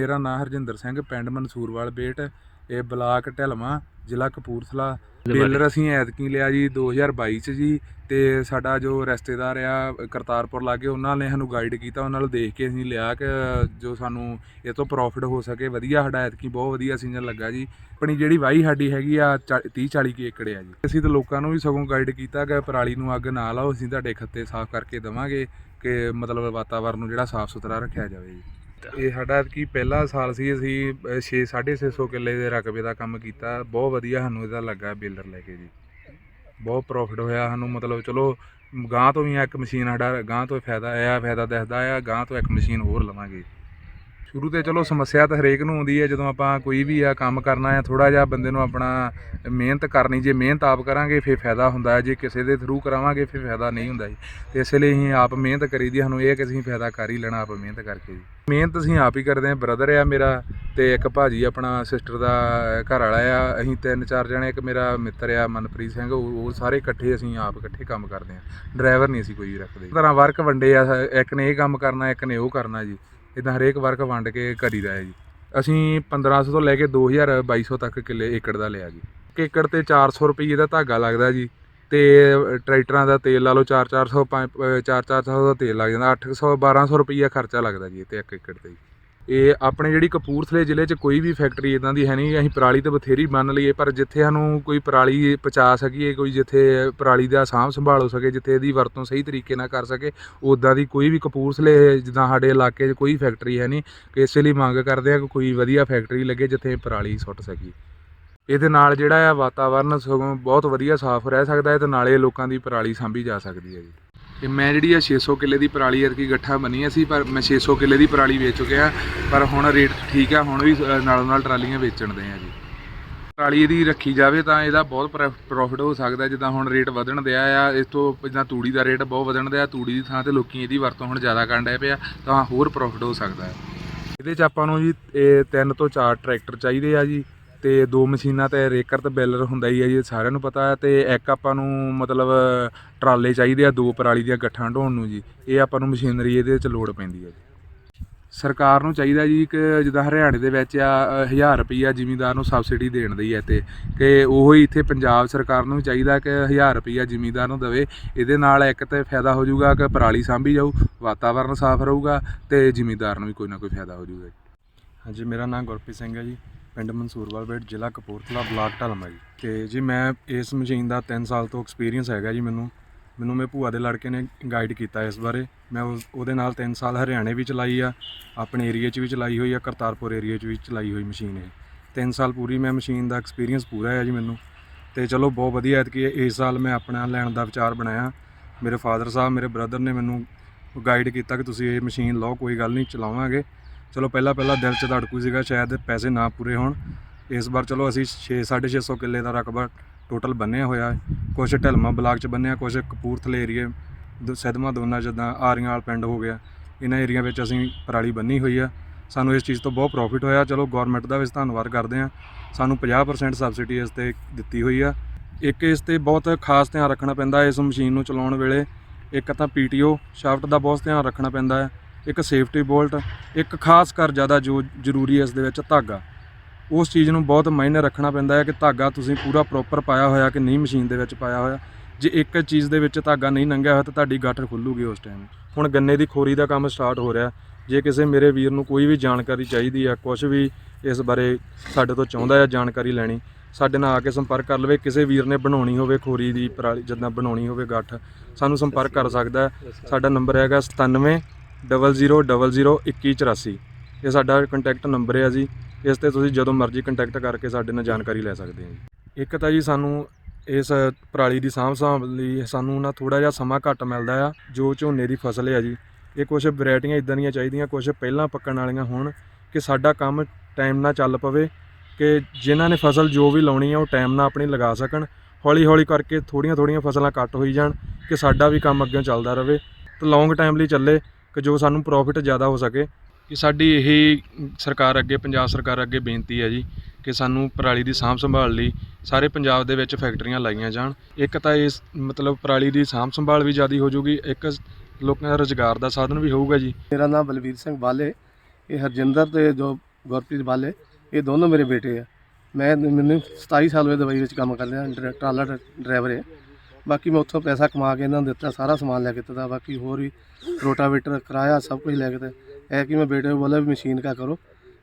ਮੇਰਾ ਨਾਮ ਹਰਜਿੰਦਰ ਸਿੰਘ ਪਿੰਡ ਮਨਸੂਰਵਾਲ ਬੇਟ ਇਹ ਬਲਾਕ ਢਲਮਾ ਜ਼ਿਲ੍ਹਾ ਕਪੂਰਥਲਾ। ਬੇਲਰ ਅਸੀਂ ਐਤਕੀ ਲਿਆ ਜੀ 2022 ਚ ਜੀ ਤੇ ਸਾਡਾ ਜੋ ਰਿਸ਼ਤੇਦਾਰ ਆ ਕਰਤਾਰਪੁਰ ਲਾਗੇ ਉਹਨਾਂ ਨੇ ਸਾਨੂੰ ਗਾਈਡ ਕੀਤਾ ਉਹਨਾਂ ਨੂੰ ਦੇਖ ਕੇ ਅਸੀਂ ਲਿਆ ਕਿ ਜੋ ਸਾਨੂੰ ਇਹ ਤੋਂ ਪ੍ਰੋਫਿਟ ਹੋ ਸਕੇ। ਵਧੀਆ ਸਾਡਾ ਐਤਕੀ ਬਹੁਤ ਵਧੀਆ ਸੀਜ਼ਨ ਲੱਗਾ ਜੀ। ਆਪਣੀ ਜਿਹੜੀ ਵਾਹੀ ਸਾਡੀ ਹੈਗੀ ਆ 30 40 ਕੀ ਏਕੜ ਆ ਜੀ। ਅਸੀਂ ਤਾਂ ਲੋਕਾਂ ਨੂੰ ਵੀ ਸਗੋਂ ਗਾਈਡ ਕੀਤਾ ਕਿ ਪਰਾਲੀ ਨੂੰ ਅੱਗ ਨਾ ਲਾਓ ਅਸੀਂ ਤੁਹਾਡੇ ਖੱਤੇ ਸਾਫ਼ ਕਰਕੇ ਦਵਾਂਗੇ ਕਿ ਮਤਲਬ ਵਾਤਾਵਰਨ ਨੂੰ ਜਿਹੜਾ ਸਾਫ਼ ਸੁਥਰਾ ਰੱਖਿਆ ਜਾਵੇ ਜੀ। ਇਹ ਸਾਡਾ ਕੀ ਪਹਿਲਾ ਸਾਲ ਸੀ, ਅਸੀਂ 6 650 ਕਿੱਲੇ ਦੇ ਰਕਬੇ ਦਾ ਕੰਮ ਕੀਤਾ। ਬਹੁਤ ਵਧੀਆ ਸਾਨੂੰ ਇਹਦਾ ਲੱਗਾ ਬੇਲਰ ਲੈ ਕੇ ਜੀ। ਬਹੁਤ ਪ੍ਰੋਫਿਟ ਹੋਇਆ ਸਾਨੂੰ, ਮਤਲਬ ਚਲੋ ਗਾਂ ਤੋਂ ਵੀ ਇੱਕ ਮਸ਼ੀਨ ਸਾਡਾ ਗਾਂ ਤੋਂ ਫਾਇਦਾ ਆਇਆ, ਫਾਇਦਾ ਦਿਖਦਾ ਆ ਗਾਂ ਤੋਂ ਇੱਕ ਮਸ਼ੀਨ ਹੋਰ ਲਵਾਂਗੇ। ਸ਼ੁਰੂ ਤੇ ਚਲੋ ਸਮੱਸਿਆ ਤਾਂ ਹਰੇਕ ਨੂੰ ਆਉਂਦੀ ਹੈ, ਜਦੋਂ ਆਪਾਂ ਕੋਈ ਵੀ ਆ ਕੰਮ ਕਰਨਾ ਆ ਥੋੜਾ ਜਿਹਾ ਬੰਦੇ ਨੂੰ ਆਪਣਾ ਮਿਹਨਤ ਕਰਨੀ, ਜੇ ਮਿਹਨਤ ਆਪ ਕਰਾਂਗੇ, ਫਿਰ ਫਾਇਦਾ ਹੁੰਦਾ ਹੈ, ਜੇ ਕਿਸੇ ਦੇ ਥਰੂ ਕਰਾਵਾਂਗੇ, ਫਿਰ ਫਾਇਦਾ ਨਹੀਂ ਹੁੰਦਾ ਜੀ। ਤੇ ਇਸ ਲਈ ਅਸੀਂ ਆਪ ਮਿਹਨਤ ਕਰੀਦੀ ਸਾਨੂੰ ਇਹ ਕਿ ਅਸੀਂ ਫਾਇਦਾ ਕਰ ਹੀ ਲੈਣਾ, ਆਪ ਮਿਹਨਤ ਕਰਕੇ ਜੀ। ਮਿਹਨਤ ਅਸੀਂ ਆਪ ਹੀ ਕਰਦੇ ਹਾਂ ਬ੍ਰਦਰ ਆ ਮੇਰਾ ਤੇ ਇੱਕ ਭਾਜੀ ਆਪਣਾ ਸਿਸਟਰ ਦਾ ਘਰ ਵਾਲਾ ਆ, ਅਸੀਂ ਤਿੰਨ ਚਾਰ ਜਣੇ, ਇੱਕ ਮੇਰਾ ਮਿੱਤਰ ਆ ਮਨਪ੍ਰੀਤ ਸਿੰਘ, ਉਹ ਸਾਰੇ ਇਕੱਠੇ ਅਸੀਂ ਆਪ ਇਕੱਠੇ ਕੰਮ ਕਰਦੇ ਹਾਂ। ਡਰਾਈਵਰ ਨਹੀਂ ਅਸੀਂ ਕੋਈ ਰੱਖਦੇ। ਇਸ ਤਰ੍ਹਾਂ ਵਰਕ ਵੰਡੇ ਆ ਇੱਕ ਨੇ ਇਹ ਕੰਮ ਕਰਨਾ, ਇੱਕ ਨੇ ਉਹ ਕਰਨਾ ਜੀ। ਇਦਾਂ ਹਰੇਕ ਵਰਕ ਵੰਡ ਕੇ ਕਰੀਦਾ ਹੈ ਜੀ। ਅਸੀਂ 1500 ਤੋਂ ਲੈ ਕੇ 2000 2200 ਤੱਕ ਕਿੱਲੇ ਏਕੜ ਦਾ ਲਿਆ ਜੀ। ਇੱਕ ਏਕੜ ਤੇ 400 ਰੁਪਏ ਦਾ ਧਾਗਾ ਲੱਗਦਾ ਜੀ। ਅਤੇ ਟਰੈਕਟਰਾਂ ਦਾ ਤੇਲ ਲਾ ਲਓ 4-400 4-400 ਦਾ ਤੇਲ ਲੱਗ ਜਾਂਦਾ 800 1200 ਰੁਪਈਆ ਖਰਚਾ ਲੱਗਦਾ ਜੀ ਇਹ ਤੇ ਇੱਕ ਏਕੜ ਤੇ ਜੀ। ਇਹ ਆਪਣੇ ਜਿਹੜੀ ਕਪੂਰਥਲੇ ਜ਼ਿਲ੍ਹੇ 'ਚ ਕੋਈ ਵੀ ਫੈਕਟਰੀ ਇਦਾਂ ਦੀ ਹੈ ਨਹੀਂ, ਅਸੀਂ ਪਰਾਲੀ ਤਾਂ ਬਥੇਰੀ ਬੰਨ ਲਈਏ ਪਰ ਜਿੱਥੇ ਸਾਨੂੰ ਕੋਈ ਪਰਾਲੀ ਪਹੁੰਚਾ ਸਕੀਏ, ਕੋਈ ਜਿੱਥੇ ਪਰਾਲੀ ਦਾ ਸਾਂਭ ਸੰਭਾਲ ਹੋ ਸਕੇ, ਜਿੱਥੇ ਇਹਦੀ ਵਰਤੋਂ ਸਹੀ ਤਰੀਕੇ ਨਾਲ ਕਰ ਸਕੇ ਉਦਾਂ ਦੀ ਕੋਈ ਵੀ ਕਪੂਰਥਲੇ ਜਿੱਦਾਂ ਸਾਡੇ ਇਲਾਕੇ 'ਚ ਕੋਈ ਫੈਕਟਰੀ ਹੈ ਨਹੀਂ ਇਸੇ ਲਈ ਮੰਗ ਕਰਦੇ ਆ ਕਿ ਕੋਈ ਵਧੀਆ ਫੈਕਟਰੀ ਲੱਗੇ ਜਿੱਥੇ ਪਰਾਲੀ ਸੁੱਟ ਸਕੀਏ ਇਹਦੇ ਨਾਲ ਜਿਹੜਾ ਆ ਵਾਤਾਵਰਨ ਸਗੋਂ ਬਹੁਤ ਵਧੀਆ ਸਾਫ਼ ਰਹਿ ਸਕਦਾ ਹੈ ਤੇ ਨਾਲੇ ਲੋਕਾਂ ਦੀ ਪਰਾਲੀ ਸਾਂਭੀ ਜਾ ਸਕਦੀ ਹੈ ਜੀ। ਤੇ ਮੈਂ ਜਿਹੜੀ ਆ 600 ਕਿੱਲੇ ਦੀ ਪਰਾਲੀ ਐਤਕੀ ਗੱਠਾ ਬੰਨੀ ਸੀ ਪਰ ਮੈਂ 600 ਕਿੱਲੇ ਦੀ ਪਰਾਲੀ ਵੇਚ ਚੁੱਕਿਆ ਪਰ ਹੁਣ ਰੇਟ ਠੀਕ ਆ ਹੁਣ ਵੀ ਅ, ਨਾਲੋਂ ਨਾਲ ਟਰਾਲੀਆਂ ਵੇਚਣ ਦੇ ਆ ਜੀ। ਪਰਾਲੀ ਇਹਦੀ ਰੱਖੀ ਜਾਵੇ ਤਾਂ ਇਹਦਾ ਬਹੁਤ ਪ੍ਰੋਫਿਟ ਹੋ ਸਕਦਾ ਜਿੱਦਾਂ ਹੁਣ ਰੇਟ ਵਧਣ ਦਿਆ ਆ ਇਸ ਤੋਂ ਜਿੱਦਾਂ ਤੂੜੀ ਦਾ ਰੇਟ ਬਹੁਤ ਵਧਣ ਦਿਆ ਤੂੜੀ ਦੀ ਥਾਂ ਤੇ ਲੋਕੀ ਇਹਦੀ ਵਰਤੋਂ ਹੁਣ ਜ਼ਿਆਦਾ ਕਰਨ ਡਏ ਪਿਆ ਤਾਂ ਹੋਰ ਪ੍ਰੋਫਿਟ ਹੋ ਸਕਦਾ ਹੈ। ਇਹਦੇ 'ਚ ਆਪਾਂ ਨੂੰ ਜੀ ਇਹ ਤਿੰਨ ਤੋਂ ਚਾਰ ਟਰੈਕਟਰ ਚਾਹੀਦੇ ਆ ਜੀ ਅਤੇ ਦੋ ਮਸ਼ੀਨਾਂ ਤੇ ਰੇਕਰ ਤੇ ਬੈਲਰ ਹੁੰਦਾ ਹੀ ਹੈ ਜੀ, ਇਹ ਸਾਰਿਆਂ ਨੂੰ ਪਤਾ ਅਤੇ ਇੱਕ ਆਪਾਂ ਨੂੰ ਮਤਲਬ ਟਰਾਲੇ ਚਾਹੀਦੇ ਆ ਦੋ ਪਰਾਲੀ ਦੀਆਂ ਗੱਠਾਂ ਢੋਣ ਨੂੰ ਜੀ, ਇਹ ਆਪਾਂ ਨੂੰ ਮਸ਼ੀਨਰੀ ਇਹਦੇ 'ਚ ਲੋੜ ਪੈਂਦੀ ਹੈ ਜੀ। ਸਰਕਾਰ ਨੂੰ ਚਾਹੀਦਾ ਜੀ ਕਿ ਜਿੱਦਾਂ ਹਰਿਆਣੇ ਦੇ ਵਿੱਚ ਆ 1000 ਰੁਪਈਆ ਜ਼ਿਮੀਂਦਾਰ ਨੂੰ ਸਬਸਿਡੀ ਦੇਣ ਦੀ ਹੈ ਤੇ ਕਿ ਉਹ ਹੀ ਇੱਥੇ ਪੰਜਾਬ ਸਰਕਾਰ ਨੂੰ ਵੀ ਚਾਹੀਦਾ ਕਿ 1000 ਰੁਪਈਆ ਜ਼ਿਮੀਂਦਾਰ ਨੂੰ ਦੇਵੇ, ਇਹਦੇ ਨਾਲ ਇੱਕ ਤੇ ਫਾਇਦਾ ਹੋ ਜਾਊਗਾ ਕਿ ਪਰਾਲੀ ਸਾਂਭੀ ਜਾਊ, ਵਾਤਾਵਰਨ ਸਾਫ਼ ਰਹੂਗਾ ਤੇ ਜ਼ਿਮੀਂਦਾਰ ਨੂੰ ਵੀ ਕੋਈ ਨਾ ਕੋਈ ਫਾਇਦਾ ਹੋ ਜਾਊਗਾ ਹਾਂਜੀ, ਮੇਰਾ ਨਾਮ ਗੁਰਪ੍ਰੀਤ ਸਿੰਘ ਹੈ ਜੀ, ਪਿੰਡ ਮਨਸੂਰਵਾਲ ਬੇਟ ਜ਼ਿਲ੍ਹਾ ਕਪੂਰਥਲਾ, ਬਲਾਕ ਢਲਮਾ ਜੀ। ਤੇ ਜੀ, ਮੈਂ ਇਸ ਮਸ਼ੀਨ ਦਾ 3 ਸਾਲ ਤੋਂ ਐਕਸਪੀਰੀਅੰਸ ਹੈਗਾ ਜੀ ਮੈਨੂੰ। ਮੈਨੂੰ ਮੇਰੇ ਭੂਆ ਦੇ ਲੜਕੇ ਨੇ ਗਾਈਡ ਕੀਤਾ ਇਸ ਬਾਰੇ। ਮੈਂ ਉਸ- ਉਹਦੇ ਨਾਲ 3 ਸਾਲ ਹਰਿਆਣੇ ਵੀ ਚਲਾਈ ਆ, ਆਪਣੇ ਏਰੀਆ 'ਚ ਵੀ ਚਲਾਈ ਹੋਈ ਆ, ਕਰਤਾਰਪੁਰ ਏਰੀਆ 'ਚ ਵੀ ਚਲਾਈ ਹੋਈ ਮਸ਼ੀਨ ਹੈ 3 ਸਾਲ ਪੂਰੀ ਮੈਂ ਮਸ਼ੀਨ ਦਾ ਐਕਸਪੀਰੀਅੰਸ ਪੂਰਾ ਹੈ ਜੀ ਮੈਨੂੰ। ਤੇ ਚਲੋ, ਬਹੁਤ ਵਧੀਆ ਐਤਕੀ ਇਸ ਸਾਲ ਮੈਂ ਆਪਣਾ ਲੈਣ ਦਾ ਵਿਚਾਰ ਬਣਾਇਆ। ਮੇਰੇ ਫਾਦਰ ਸਾਹਿਬ, ਮੇਰੇ ਬ੍ਰਦਰ ਨੇ ਮੈਨੂੰ ਗਾਈਡ ਕੀਤਾ ਕਿ ਤੁਸੀਂ ਇਹ ਮਸ਼ੀਨ ਲਓ, ਕੋਈ ਗੱਲ ਨਹੀਂ, ਚਲਾਵਾਂਗੇ। ਚਲੋ ਪਹਿਲਾਂ ਪਹਿਲਾਂ ਦਿਲ 'ਚ ਧੜਕੂ ਸੀਗਾ, ਸ਼ਾਇਦ ਪੈਸੇ ਨਾ ਪੂਰੇ ਹੋਣ। ਇਸ ਵਾਰ ਚਲੋ ਅਸੀਂ 6 650 ਕਿੱਲੇ ਦਾ ਰਕਬਾ ਟੋਟਲ ਬੰਨਿਆ ਹੋਇਆ। ਹੈ ਕੁਝ ਢਲਮਾ ਬਲਾਕ 'ਚ ਬੰਨਿਆ ਕੁਝ ਕਪੂਰਥਲੇ ਏਰੀਏ ਸੈਦਮਾ ਦੋਨਾ ਜਿੱਦਾਂ ਆਰੀਆਂ ਪਿੰਡ ਹੋ ਗਿਆ। ਇਹਨਾਂ ਏਰੀਆ ਵਿੱਚ ਅਸੀਂ ਪਰਾਲੀ ਬੰਨੀ ਹੋਈ ਆ। ਸਾਨੂੰ ਇਸ ਚੀਜ਼ ਤੋਂ ਬਹੁਤ ਪ੍ਰੋਫਿਟ ਹੋਇਆ। ਚਲੋ ਗਵਰਨਮੈਂਟ ਦਾ ਵੀ ਅਸੀਂ ਧੰਨਵਾਦ ਕਰਦੇ ਹਾਂ। ਸਾਨੂੰ 50% ਸਬਸਿਡੀ ਇਸ ਤੇ ਦਿੱਤੀ ਹੋਈ ਆ। ਇੱਕ ਇਸ ਤੇ ਬਹੁਤ ਖਾਸ ਧਿਆਨ ਰੱਖਣਾ ਪੈਂਦਾ ਇਸ ਮਸ਼ੀਨ ਨੂੰ ਚਲਾਉਣ ਵੇਲੇ। ਇੱਕ ਤਾਂ ਪੀਟੀਓ ਸ਼ਾਫਟ ਦਾ ਬਹੁਤ ਧਿਆਨ ਰੱਖਣਾ ਪੈਂਦਾ ਹੈ। ਇੱਕ ਸੇਫਟੀ ਬੋਲਟ ਇੱਕ ਖਾਸ ਕਰ ਜ਼ਿਆਦਾ ਜੋ ਜ਼ਰੂਰੀ ਹੈ ਇਸ ਦੇ ਵਿੱਚ ਧਾਗਾ। ਉਸ ਚੀਜ਼ ਨੂੰ ਬਹੁਤ ਮਾਇਨੇ ਰੱਖਣਾ ਪੈਂਦਾ ਹੈ ਕਿ ਧਾਗਾ ਤੁਸੀਂ ਪੂਰਾ ਪ੍ਰੋਪਰ ਪਾਇਆ ਹੋਇਆ ਕਿ ਨਹੀਂ ਮਸ਼ੀਨ ਦੇ ਵਿੱਚ ਪਾਇਆ ਹੋਇਆ। ਜੇ ਇੱਕ ਚੀਜ਼ ਦੇ ਵਿੱਚ ਧਾਗਾ ਨਹੀਂ ਲੰਘਿਆ ਹੋਇਆ ਤਾਂ ਤੁਹਾਡੀ ਗੱਠ ਖੁੱਲੂਗੀ ਉਸ ਟਾਈਮ ਹੁਣ ਗੰਨੇ ਦੀ ਖੋਰੀ ਦਾ ਕੰਮ ਸਟਾਰਟ ਹੋ ਰਿਹਾ। ਜੇ ਕਿਸੇ ਮੇਰੇ ਵੀਰ ਨੂੰ ਕੋਈ ਵੀ ਜਾਣਕਾਰੀ ਚਾਹੀਦੀ ਆ ਕੁਝ ਵੀ ਇਸ ਬਾਰੇ ਸਾਡੇ ਤੋਂ ਚਾਹੁੰਦਾ ਆ ਜਾਣਕਾਰੀ ਲੈਣੀ, ਸਾਡੇ ਨਾਲ ਆ ਕੇ ਸੰਪਰਕ ਕਰ ਲਵੇ। ਕਿਸੇ ਵੀਰ ਨੇ ਬਣਾਉਣੀ ਹੋਵੇ ਖੋਰੀ ਦੀ ਪਰਾਲੀ, ਜਿੱਦਾਂ ਬਣਾਉਣੀ ਹੋਵੇ ਗੱਠ ਸਾਨੂੰ ਸੰਪਰਕ ਕਰ ਸਕਦਾ ਸਾਡਾ ਨੰਬਰ ਹੈਗਾ 97 00002184 ਇਹ ਸਾਡਾ ਕੰਟੈਕਟ ਨੰਬਰ ਹੈ ਜੀ। ਇਸ ਤੇ ਤੁਸੀਂ ਜਦੋਂ ਮਰਜ਼ੀ ਕੰਟੈਕਟ ਕਰਕੇ ਸਾਡੇ ਨਾਲ ਜਾਣਕਾਰੀ ਲੈ ਸਕਦੇ ਹੋ ਜੀ। ਇੱਕ ਤਾਂ ਜੀ ਸਾਨੂੰ ਇਸ ਪਰਾਲੀ ਦੀ ਸਾਂਭ ਸਾਂਭ ਲਈ ਸਾਨੂੰ ਨਾ ਥੋੜਾ ਜਿਹਾ ਸਮਾਂ ਘੱਟ ਮਿਲਦਾ ਆ, ਜੋ ਝੋਨੇ ਦੀ ਫਸਲ ਹੈ ਜੀ। ਇਹ ਕੁਝ ਵੈਰਾਈਟੀਆਂ ਇਦਾਂ ਦੀਆਂ ਚਾਹੀਦੀਆਂ ਕੁਝ ਪਹਿਲਾਂ ਪੱਕਣ ਵਾਲੀਆਂ ਹੋਣ ਕਿ ਸਾਡਾ ਕੰਮ ਟਾਈਮ ਨਾਲ ਚੱਲ ਪਵੇ, ਕਿ ਜਿਨ੍ਹਾਂ ਨੇ ਫਸਲ ਜੋ ਵੀ ਲਾਉਣੀ ਆ ਉਹ ਟਾਈਮ ਨਾਲ ਆਪਣੀ ਲਗਾ ਸਕਣ। ਹੌਲੀ ਹੌਲੀ ਕਰਕੇ ਥੋੜੀਆਂ ਥੋੜੀਆਂ ਫਸਲਾਂ ਕੱਟ ਹੋਈ ਜਾਣ, ਕਿ ਸਾਡਾ ਵੀ ਕੰਮ ਅੱਗੇ ਚੱਲਦਾ ਰਹੇ। ਤੇ ਲੌਂਗ ਟਾਈਮ ਲਈ ਚੱਲੇ। ਕਿ ਜੋ ਸਾਨੂੰ ਪ੍ਰੋਫਿਟ ਜ਼ਿਆਦਾ ਹੋ ਸਕੇ। ਕਿ ਸਾਡੀ ਇਹ ਸਰਕਾਰ ਅੱਗੇ ਪੰਜਾਬ ਸਰਕਾਰ ਅੱਗੇ ਬੇਨਤੀ ਹੈ ਜੀ ਕਿ ਸਾਨੂੰ ਪਰਾਲੀ ਦੀ ਸਾਂਭ ਸੰਭਾਲ ਲਈ ਸਾਰੇ ਪੰਜਾਬ ਦੇ ਵਿੱਚ ਫੈਕਟਰੀਆਂ ਲਾਈਆਂ ਜਾਣ। ਇੱਕ ਤਾਂ ਇਸ ਮਤਲਬ ਪਰਾਲੀ ਦੀ ਸਾਂਭ ਸੰਭਾਲ ਵੀ ਜ਼ਿਆਦੀ ਹੋ ਜਾਊਗੀ ਇੱਕ ਲੋਕਾਂ ਦਾ ਰੁਜ਼ਗਾਰ ਦਾ ਸਾਧਨ ਵੀ ਹੋਊਗਾ ਜੀ। ਮੇਰਾ ਨਾਮ ਬਲਵੀਰ ਸਿੰਘ ਬਾਲੇ ਇਹ ਹਰਜਿੰਦਰ ਤੇ ਜੋ ਗੁਰਪ੍ਰੀਤ ਬਾਲੇ ਇਹ ਦੋਨੋਂ ਮੇਰੇ ਬੇਟੇ ਆ। ਮੈਂ ਮੈਨੂੰ 27 ਸਾਲ ਹੋਏ ਦਵਾਈ ਵਿੱਚ ਕੰਮ ਕਰਦੇ ਆ ਡਰਾ- ਟਰਾਲਾ ਡਰਾਈਵਰ ਹੈ। ਬਾਕੀ ਮੈਂ ਉੱਥੋਂ ਪੈਸਾ ਕਮਾ ਕੇ ਇਹਨਾਂ ਨੂੰ ਦਿੱਤਾ, ਸਾਰਾ ਸਮਾਨ ਲੈ ਕੇ ਦਿੱਤਾ, ਬਾਕੀ ਹੋਰ ਵੀ ਰੋਟਾਵੇਟਰ ਕਿਰਾਇਆ ਸਭ ਕੁਝ ਲੈ ਕੇ ਦਿੱਤਾ। ਇਹ ਕਿ ਮੈਂ ਬੇਟੇ ਨੂੰ ਬੋਲਿਆ ਵੀ ਮਸ਼ੀਨ ਕਾ ਕਰੋ,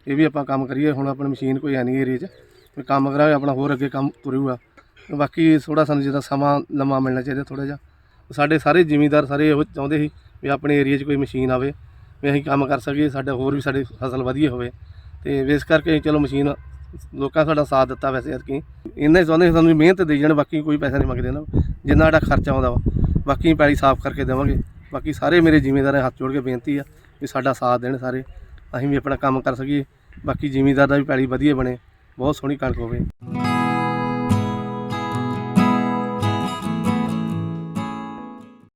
ਇਹ ਵੀ ਆਪਾਂ ਕੰਮ ਕਰੀਏ, ਹੁਣ ਆਪਣੀ ਮਸ਼ੀਨ ਕੋਈ ਹੈ ਨਹੀਂ ਏਰੀਏ 'ਚ। ਵੀ ਕੰਮ ਕਰਾਂਗੇ, ਆਪਣਾ ਹੋਰ ਅੱਗੇ ਕੰਮ ਤੁਰੂਗਾ ਬਾਕੀ ਥੋੜਾ ਸਾਨੂੰ ਜਿਹਦਾ ਸਮਾਂ ਲੰਮਾ ਮਿਲਣਾ ਚਾਹੀਦਾ ਥੋੜਾ ਜਿਹਾ। ਸਾਡੇ ਸਾਰੇ ਜ਼ਿਮੀਂਦਾਰ ਸਾਰੇ ਇਹੋ ਚਾਹੁੰਦੇ ਸੀ ਵੀ ਆਪਣੇ ਏਰੀਆ 'ਚ ਕੋਈ ਮਸ਼ੀਨ ਆਵੇ, ਵੀ ਅਸੀਂ ਕੰਮ ਕਰ ਸਕੀਏ, ਸਾਡਾ ਹੋਰ ਵੀ ਸਾਡੀ ਫਸਲ ਵਧੀਆ ਹੋਵੇ। ਤੇ ਇਸ ਕਰਕੇ ਚਲੋ ਮਸ਼ੀਨ ਲੋਕਾਂ ਸਾਡਾ ਸਾਥ ਦਿੱਤਾ ਵੈਸੇ ਐਤਕੀ ਇੰਨਾ ਹੀ ਚਾਹੁੰਦੇ ਸਾਨੂੰ ਮਿਹਨਤ ਦੇਈ ਜਾਣ, ਬਾਕੀ ਕੋਈ ਪੈਸਾ ਨਹੀਂ ਮੰਗਦੇ ਨਾ। ਜਿੰਨਾ ਸਾਡਾ ਖਰਚਾ ਆਉਂਦਾ ਵਾ, ਬਾਕੀ ਪੈਲੀ ਸਾਫ਼ ਕਰਕੇ ਦੇਵਾਂਗੇ। ਬਾਕੀ ਸਾਰੇ ਮੇਰੇ ਜ਼ਿਮੀਂਦਾਰਾਂ ਹੱਥ ਜੋੜ ਕੇ ਬੇਨਤੀ ਆ ਵੀ ਸਾਡਾ ਸਾਥ ਦੇਣ ਸਾਰੇ। ਅਸੀਂ ਵੀ ਆਪਣਾ ਕੰਮ ਕਰ ਸਕੀਏ, ਬਾਕੀ ਜ਼ਿਮੀਂਦਾਰ ਦਾ ਵੀ ਪੈਲੀ ਵਧੀਆ ਬਣੇ, ਬਹੁਤ ਸੋਹਣੀ ਕਣਕ ਹੋਵੇ।